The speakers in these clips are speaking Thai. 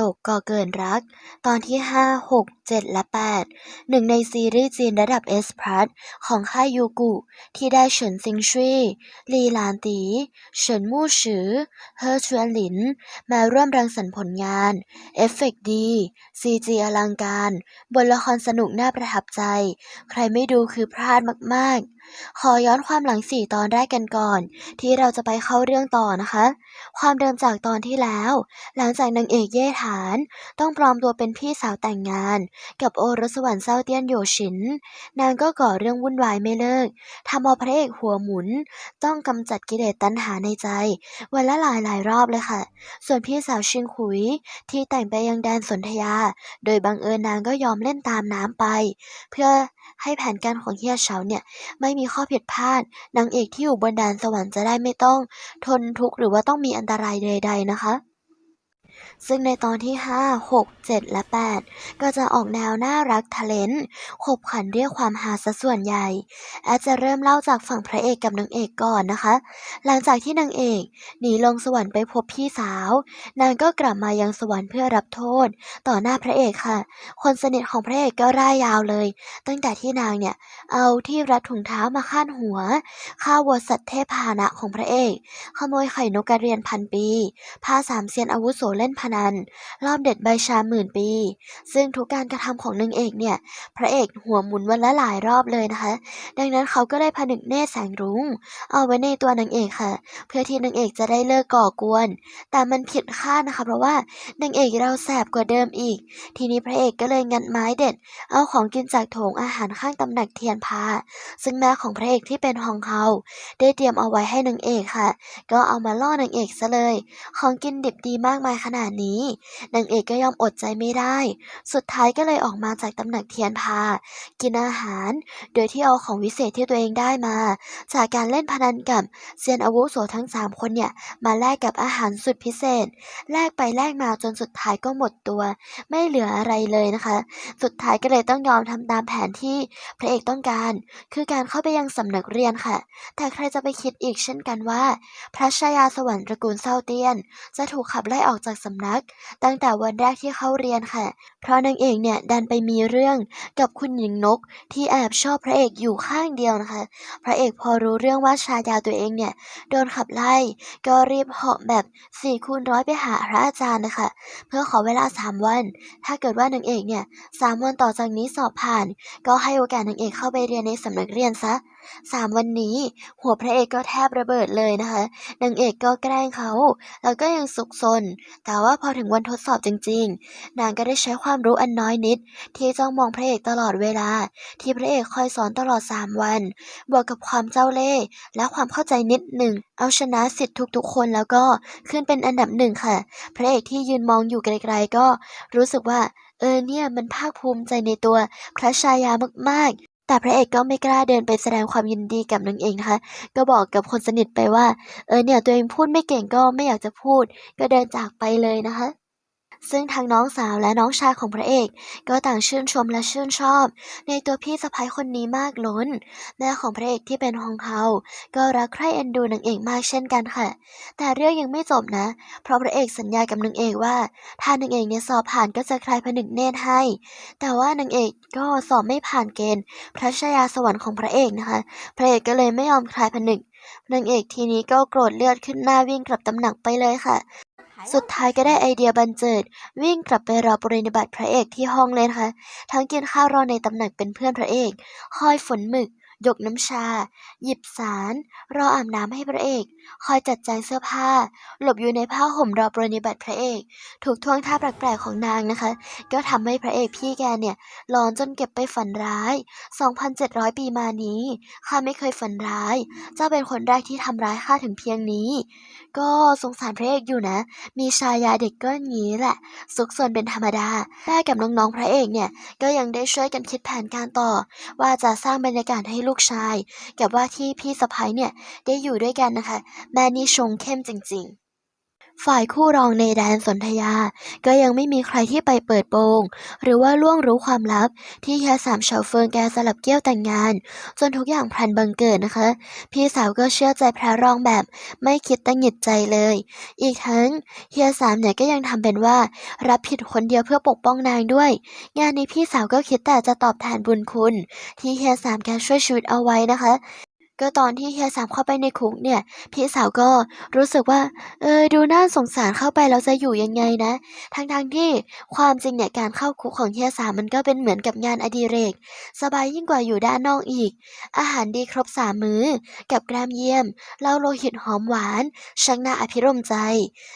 ตกก่อเกินรัก ตอนที่ 5 6 7 และ 8 หนึ่งในซีรีส์จีนระดับ S+ ของค่ายยูกุ ที่ได้เฉินซิงชุยลีหลานตี เฉินมู่ฉือ เฮอชวนหลิน มาร่วมรังสรรค์ผลงาน เอฟเฟกต์ดี ซีจีอลังการบทละครสนุกน่าประทับใจ ใครไม่ดูคือพลาดมากๆ ขอย้อนความหลังสี่ตอนแรกกันก่อน ที่เราจะไปเข้าเรื่องต่อนะคะ ความเดิมจากตอนที่แล้ว หลังจากนางเอกเย่ฐาน ต้องปลอมตัวเป็นพี่สาวแต่งงาน กับโอรสวรรค์เศร้าเตี้ยนโยชิน นางก็ก่อเรื่องวุ่นวายไม่เลิกทำเอาพระเอกหัวหมุน ต้องกำจัดกิเลสตัณหาในใจ วันละหลายหลายรอบเลยค่ะ ส่วนพี่สาวชิงขุยที่แต่งไปยังแดนสนธยา โดยบังเอิญนางก็ยอมเล่นตามน้ำไป เพื่อให้แผนการของเฮียเฉาเนี่ยไม่มีข้อผิดพลาดนางเอกที่อยู่บนแดนสวรรค์จะได้ไม่ต้อง ทนทุกข์หรือว่าต้องมีอันตรายใด ๆ นะคะ ซึ่งในตอนที่ 5 6 7 และ 8 ก็จะออกแนวน่ารักทะเลนขบขันเรียกความหาซะส่วนใหญ่ แอดจะเริ่มเล่าจากฝั่งพระเอกกับนางเอกก่อนนะคะ หลังจากที่นางเอกหนีลงสวรรค์ไปพบพี่สาว นางก็กลับมายังสวรรค์เพื่อรับโทษ ต่อหน้าพระเอกค่ะ คนสนิทของพระเอกก็ร่ายยาวเลย ตั้งแต่ที่นางเนี่ยเอาที่รัดถุงเท้ามาคาดหัวฆ่าวัวสัตว์เทพพาหนะของพระเอก ขโมยไข่นกกระเรียนพันปีพาสามเซียนอาวุโสเล่นพนันรอบเด็ดใบชาหมื่นปี ซึ่งทุกการกระทำของนางเอกเนี่ย พระเอกหัวหมุนวันละหลายรอบเลยนะคะ ดังนั้นเขาก็ได้ผนึกเนตรแสงรุ้ง เอาไว้ในตัวนางเอกค่ะ เพื่อที่นางเอกจะได้เลิกก่อกวน แต่มันผิดคาดนะคะ เพราะว่านางเอกเราแสบกว่าเดิมอีก ทีนี้พระเอกก็เลยงัดไม้เด็ด เอาของกินจากโถงอาหารข้างตำหนักเทียนพา ซึ่งแม่ของพระเอกที่เป็นฮองเฮาได้เตรียมเอาไว้ให้นางเอกค่ะ ก็เอามาล่อนางเอกซะเลย ของกินดิบดีมากมายขนาดนี้ นางเอกก็ยอมอดใจไม่ได้ สุดท้ายก็เลยออกมาจากตำหนักเทียนพา กินอาหาร โดยที่เอาของวิเศษที่ตัวเองได้มา จากการเล่นพนันกับเซียนอาวุโสทั้ง 3 คนเนี่ย มาแลกกับอาหารสุดพิเศษ แลกไปแลกมาจนสุดท้ายก็หมดตัว ไม่เหลืออะไรเลยนะคะ สุดท้ายก็เลยต้องยอมทำตามแผนที่พระเอกต้องการ คือการเข้าไปยังสำนักเรียนค่ะ แต่ใครจะไปคิดอีกเช่นกันว่า พระชายาสวรรค์ตระกูลเซาเตียน จะถูกขับไล่ออกจากสำนักตั้งแต่วันแรกที่เข้าเรียนค่ะ เพราะนางเอกเนี่ยดันไปมีเรื่องกับคุณหญิงนก ที่แอบชอบพระเอกอยู่ข้างเดียวนะคะ พระเอกพอรู้เรื่องว่าชายาตัวเองเนี่ยโดนขับไล่ ก็รีบเหาะแบบ4คูณร้อยไปหาพระอาจารย์นะคะ เพื่อขอเวลา3วัน ถ้าเกิดว่านางเอกเนี่ยสามวันต่อจากนี้สอบผ่าน ก็ให้โอกาสนางเอกเข้าไปเรียนในสำนักเรียนซะ สามวันนี้ หัวพระเอกก็แทบระเบิดเลยนะคะนางเอกก็แกล้งเขา แล้วก็ยังสุกซน แต่ว่าพอถึงวันทดสอบจริง ๆ นางก็ได้ใช้ความรู้อันน้อยนิด ที่จ้องมองพระเอกตลอดเวลา ที่พระเอกคอยสอนตลอด3วัน บวกกับความเจ้าเล่ห์และความเข้าใจนิดหนึ่ง เอาชนะสิทธิ์ทุกๆคนแล้วก็ขึ้นเป็นอันดับหนึ่งค่ะ พระเอกที่ยืนมองอยู่ไกลๆก็รู้สึกว่าเออเนี่ยมันภาคภูมิใจในตัวพระชายามากๆ แต่พระเอกก็ไม่กล้าเดินไปแสดงความยินดีกับนางเอกนะคะ ก็บอกกับคนสนิทไปว่า เออเนี่ยตัวเองพูดไม่เก่งก็ไม่อยากจะพูด ก็เดินจากไปเลยนะคะ ซึ่งทั้งน้องสาวและน้องชายของพระเอก ก็ต่างชื่นชมและชื่นชอบ ในตัวพี่สะใภ้คนนี้มากล้น แม่ของพระเอกที่เป็นฮองเฮาก็รักใคร่เอ็นดูนางเอกมากเช่นกันค่ะ แต่เรื่องยังไม่จบนะ เพราะพระเอกสัญญากับนางเอกว่า ถ้านางเอกเนี่ยสอบผ่านก็จะคลายผนึกเนตรให้ แต่ว่านางเอกก็สอบไม่ผ่านเกณฑ์ พระชายาสวรรค์ของพระเอกนะคะ พระเอกก็เลยไม่ยอมคลายผนึกนางเอกทีนี้ก็โกรธเลือดขึ้นหน้าวิ่งกลับตำหนักไปเลยค่ะ สุดท้ายก็ได้ไอเดียบันเจิด วิ่งกลับไปรอปรินิบัติพระเอกที่ห้องเลยนะคะทั้งกินข้าวรอในตำหนักเป็นเพื่อนพระเอกคอยฝนหมึกยกน้ำชา หยิบสาร รออาบน้ำให้พระเอก คอยจัดแจงเสื้อผ้า หลบอยู่ในผ้าห่มรอปรนิบัติพระเอก ถูกท่วงท่าแปลกๆของนางนะคะ ก็ทำให้พระเอกพี่แกเนี่ยร้อนจนเก็บไปฝันร้าย 2,700 ปีมานี้ข้าไม่เคยฝันร้าย เจ้าเป็นคนแรกที่ทำร้ายข้าถึงเพียงนี้ ก็สงสารพระเอกอยู่นะ มีชายาเด็กก็งี้แหละ สุขส่วนเป็นธรรมดาแม่กับน้องๆพระเอกเนี่ยก็ยังได้ช่วยกันคิดแผนการต่อ ว่าจะสร้างบรรยากาศให้ลูกชาย กับว่าที่พี่สะพ้ยเนี่ยได้อยู่ด้วยกันนะคะแม่นี่ชงเข้มจริง ๆ ฝ่ายคู่รองในแดนสนธยา ก็ยังไม่มีใครที่ไปเปิดโปง หรือว่าล่วงรู้ความลับ ที่เฮียสามเฉาเฟิงแกสลับเกี้ยวแต่งงาน จนทุกอย่างพลันบังเกิดนะคะ พี่สาวก็เชื่อใจพระรองแบบไม่คิดตั้งหงิดใจเลย อีกทั้งเฮียสามเนี่ยก็ยังทำเป็นว่า รับผิดคนเดียวเพื่อปกป้องนางด้วย งานนี้พี่สาวก็คิดแต่จะตอบแทนบุญคุณ ที่เฮียสามแกช่วยชีวิตเอาไว้นะคะ ก็ตอนที่เฮียสามเข้าไปในคุกเนี่ย พี่สาวก็รู้สึกว่า เออดูน่าสงสารเข้าไปแล้วจะอยู่ยังไงนะ ทั้งๆทที่ความจริงเนี่ยการเข้าคุกของเฮียสามมันก็เป็นเหมือนกับงานอดิเรก สบายยิ่งกว่าอยู่ด้านนอกอีก อาหารดีครบสามมื้อ กับแกรมเยี่ยมเหล้าโลหิตหอมหวานช่างน่าอภิรมใจ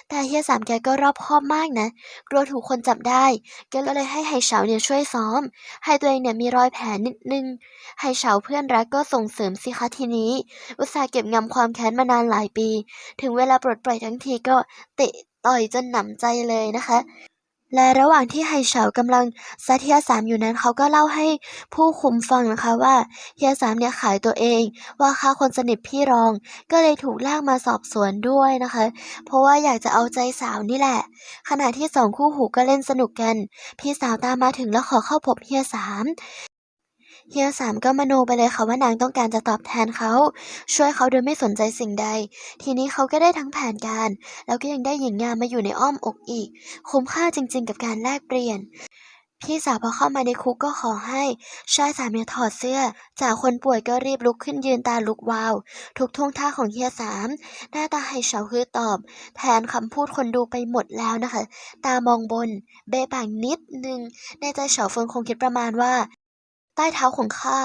แต่เฮียสามแกก็รอบคอบมากนะกลัวถูกคนจับได้ก็เลยให้ไห่เฉาเนี่ยช่วยซ้อม ให้ตัวเองเนี่ยมีรอยแผลนิดนึงไห่เฉาเพื่อนรักก็ส่งเสริมสิคะทีนี้ อุตส่าห์เก็บงำความแค้นมานานหลายปี ถึงเวลาปลดปล่อยทั้งทีก็เตะต่อยจนหนำใจเลยนะคะ และระหว่างที่ไห่เฉากำลังซัดเฮียสามอยู่นั้นเขาก็เล่าให้ผู้คุมฟังนะคะว่าเฮียสามเนี่ยขายตัวเอง ว่าค่าคนสนิทพี่รอง ก็เลยถูกลากมาสอบสวนด้วยนะคะ เพราะว่าอยากจะเอาใจสาวนี่แหละ ขณะที่สองคู่หูก็เล่นสนุกกัน พี่สาวตามมาถึงแล้วขอเข้าพบเฮียสาม เฮียสามก็มโนไปเลยค่ะว่านางต้องการจะตอบแทนเขา ช่วยเขาโดยไม่สนใจสิ่งใด ทีนี้เขาก็ได้ทั้งแผนการ แล้วก็ยังได้หญิงงามมาอยู่ในอ้อมอกอีก คุ้มค่าจริง ๆ กับการแลกเปลี่ยน พี่สาวพอเข้ามาในคุกก็ขอให้ชายสามเนี่ยถอดเสื้อ จากคนป่วยก็รีบลุกขึ้นยืนตาลุกวาว ทุกท่วงท่าของเฮียสามหน้าตาไฮเฉาคือตอบ แทนคำพูดคนดูไปหมดแล้วนะคะ ตามองบน เบะปากนิดนึงในใจเฉาเฟิงคงคิดประมาณว่า ใต้เท้าของข้า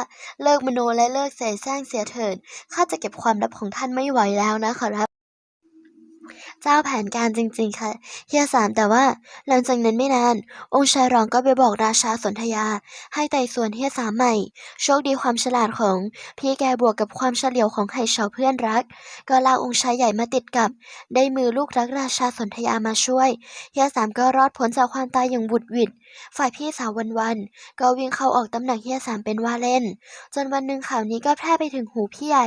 เลิกมโนและเลิกเสแสร้งเสียเถิด ข้าจะเก็บความลับของท่านไม่ไหวแล้วนะขอรับ เจ้าแผนการจริงๆค่ะเฮียสามแต่ว่าหลังจากนั้นไม่นาน องค์ชายรองก็ไปบอกราชาสนธยา ให้ไต่สวนเฮียสามใหม่ โชคดีความฉลาดของพี่แกบวกกับความเฉลียวของไห่เฉาเพื่อนรัก ก็ลากองค์ชายใหญ่มาติดกับ ได้มือลูกรักราชาสนธยามาช่วยเฮียสามก็รอดพ้นจากความตายอย่างบุดหวิดฝ่ายพี่สาววันๆก็วิ่งเข้าออกตำหนักเฮียสามเป็นว่าเล่น จนวันหนึ่งข่าวนี้ก็แพร่ไปถึงหูพี่ใหญ่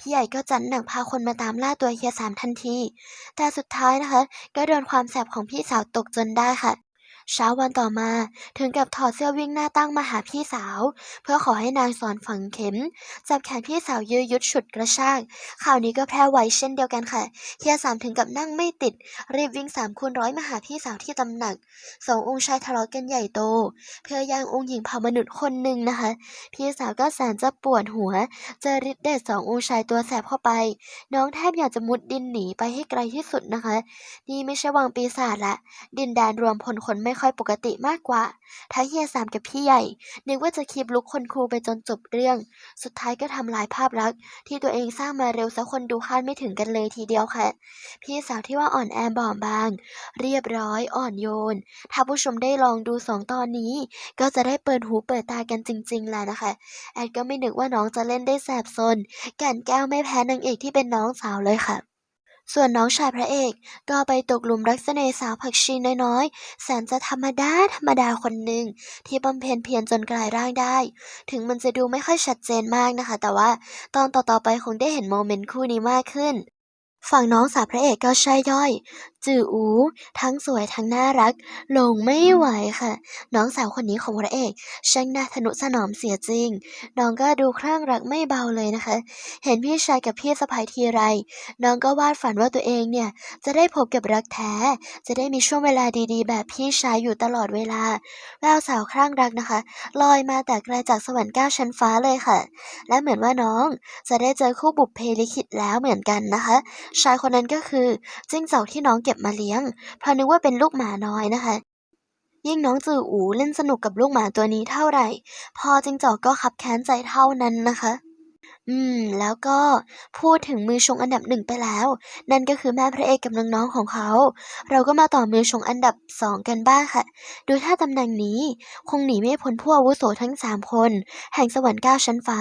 พี่ใหญ่ก็จัดหนักพาคนมาตามล่าตัวเฮียสามทันทีแต่สุดท้ายนะคะ ก็โดนความแสบของพี่สาวตกจนได้ค่ะ เช้าวันต่อมาถึงกับถอดเสื้อวิ่งหน้าตั้งมาหาพี่สาว เพื่อขอให้นางสอนฝังเข็ม จับแขนพี่สาวยื้อยุดฉุดกระชากข่าวนี้ก็แพร่ไวเช่นเดียวกันค่ะเฮียสามถึงกับนั่งไม่ติด รีบวิ่งสามคูณร้อยมาหาพี่สาวที่ตำหนักสององค์ชายทะเลาะกันใหญ่โต เพื่อย่างองค์หญิงเผ่ามนุษย์คนหนึ่งนะคะ พี่สาวก็แสนจะปวดหัว เจอฤทธิ์เดชสององค์ชายตัวแสบเข้าไป น้องแทบอยากจะมุดดินหนีไปให้ไกลที่สุดนะคะ นี่ไม่ใช่วังปีศาจละดินแดนรวมพลคนไม่ค่อยปกติมากกว่า ทั้งเฮียสามกับพี่ใหญ่ นึกว่าจะคีบลุกคนครูไปจนจบเรื่อง สุดท้ายก็ทำลายภาพลักษณ์ที่ตัวเองสร้างมาเร็วซะคนดูคาดไม่ถึงกันเลยทีเดียวค่ะ พี่สาวที่ว่าอ่อนแอบอบบาง เรียบร้อยอ่อนโยน ถ้าผู้ชมได้ลองดูสองตอนนี้ ก็จะได้เปิดหูเปิดตากันจริง ๆแหละนะคะ แอดก็ไม่นึกว่าน้องจะเล่นได้แสบซนแก่นแก้วไม่แพ้นางเอกที่เป็นน้องสาวเลยค่ะ ส่วนน้องชายพระเอกก็ไปตกหลุมรักเสน่ห์สาวผักชีน้อยๆ แสนจะธรรมดาธรรมดาคนหนึ่งที่บำเพ็ญเพียรจนกลายร่างได้ ถึงมันจะดูไม่ค่อยชัดเจนมากนะคะ แต่ว่าตอนต่อๆไปคงได้เห็นโมเมนต์คู่นี้มากขึ้น ฝั่งน้องสาวพระเอกก็ใช่ย่อย จืออู ทั้งสวยทั้งน่ารักลงไม่ไหวค่ะ น้องสาวคนนี้ของพระเอกช่างน่าทนุถนอมเสียจริง น้องก็ดูคลั่งรักไม่เบาเลยนะคะ เห็นพี่ชายกับพี่สะพ้ายทีไร น้องก็วาดฝันว่าตัวเองเนี่ย จะได้พบกับรักแท้ จะได้มีช่วงเวลาดีๆ แบบพี่ชายอยู่ตลอดเวลาแววสาวคลั่งรักนะคะ ลอยมาแต่ไกลจากสวรรค์เก้าชั้นฟ้าเลยค่ะ และเหมือนว่าน้องจะได้เจอคู่บุพเพลิขิตแล้วเหมือนกันนะคะ ชายคนนั้นก็คือจิ้งจอกที่น้องเก็บมาเลี้ยง เพราะนึกว่าเป็นลูกหมาน้อยนะคะ ยิ่งน้องจืออูเล่นสนุกกับลูกหมาตัวนี้เท่าไหร่ พอจิงจอกก็ขับแค้นใจเท่านั้นนะคะอืม แล้วก็พูดถึงมือชงอันดับหนึ่งไปแล้ว นั่นก็คือแม่พระเอกกับน้องๆของเขา เราก็มาต่อมือชงอันดับสองกันบ้างค่ะดูท่าตำแหน่งนี้ คงหนีไม่พ้นผู้อาวุโสทั้งสามคน แห่งสวรรค์เก้าชั้นฟ้า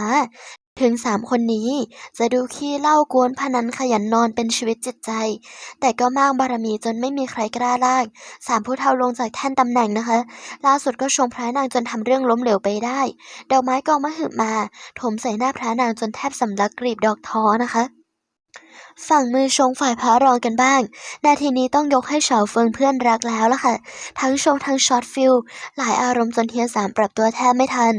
ถึงสามคนนี้จะดูขี้เล่ากวนพนันขยันนอนเป็นชีวิตจิตใจ แต่ก็มากบารมีจนไม่มีใครกล้าลากสามผู้เฒ่าลงจากแท่นตำแหน่งนะคะ ล่าสุดก็ชงพระนางจนทำเรื่องล้มเหลวไปได้ดอกไม้กองมะหึมา ถมใส่หน้าพระนางจนแทบสำลักกลีบดอกท้อนะคะ ฝั่งมือชงฝ่ายพระรองกันบ้าง นาทีนี้ต้องยกให้เฉาเฟิงเพื่อนรักแล้วล่ะค่ะ ทั้งชงทั้งช็อตฟิลหลายอารมณ์จนเทียนสามปรับตัวแทบไม่ทัน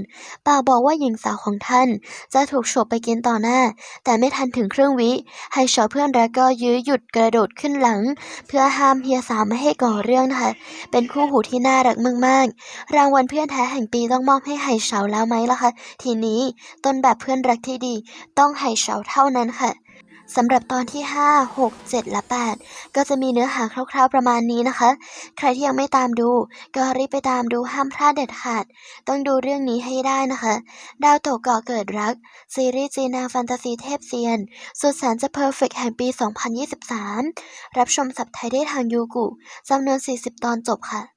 ปากบอกว่าหญิงสาวของท่าน จะถูกฉกไปกินต่อหน้า แต่ไม่ทันถึงครึ่งวิ ให้เฉาเพื่อนรักก็ยื้อหยุดกระโดดขึ้นหลัง เพื่อห้ามเฮียสามไม่ให้ก่อเรื่องนะคะ เป็นคู่หูที่น่ารักมากๆ รางวัลเพื่อนแท้แห่งปีต้องมอบให้ไห่เฉาแล้วไหมล่ะคะ ทีนี้ต้นแบบเพื่อนรักที่ดี ต้องไห่เฉาเท่านั้นค่ะ สำหรับตอนที่ 5 6 7 และ 8 ก็จะมีเนื้อหาคร่าวๆประมาณนี้นะคะ ใครที่ยังไม่ตามดู ก็รีบไปตามดูห้ามพลาดเด็ดขาด ต้องดูเรื่องนี้ให้ได้นะคะ ดาวตกก่อเกิดรัก ซีรีส์จีนแนวแฟนตาซีเทพเซียน สุดแสนจะเพอร์เฟกแห่งปี 2023 รับชมสับไทยได้ทางยูกุจำนวน 40 ตอนจบค่ะ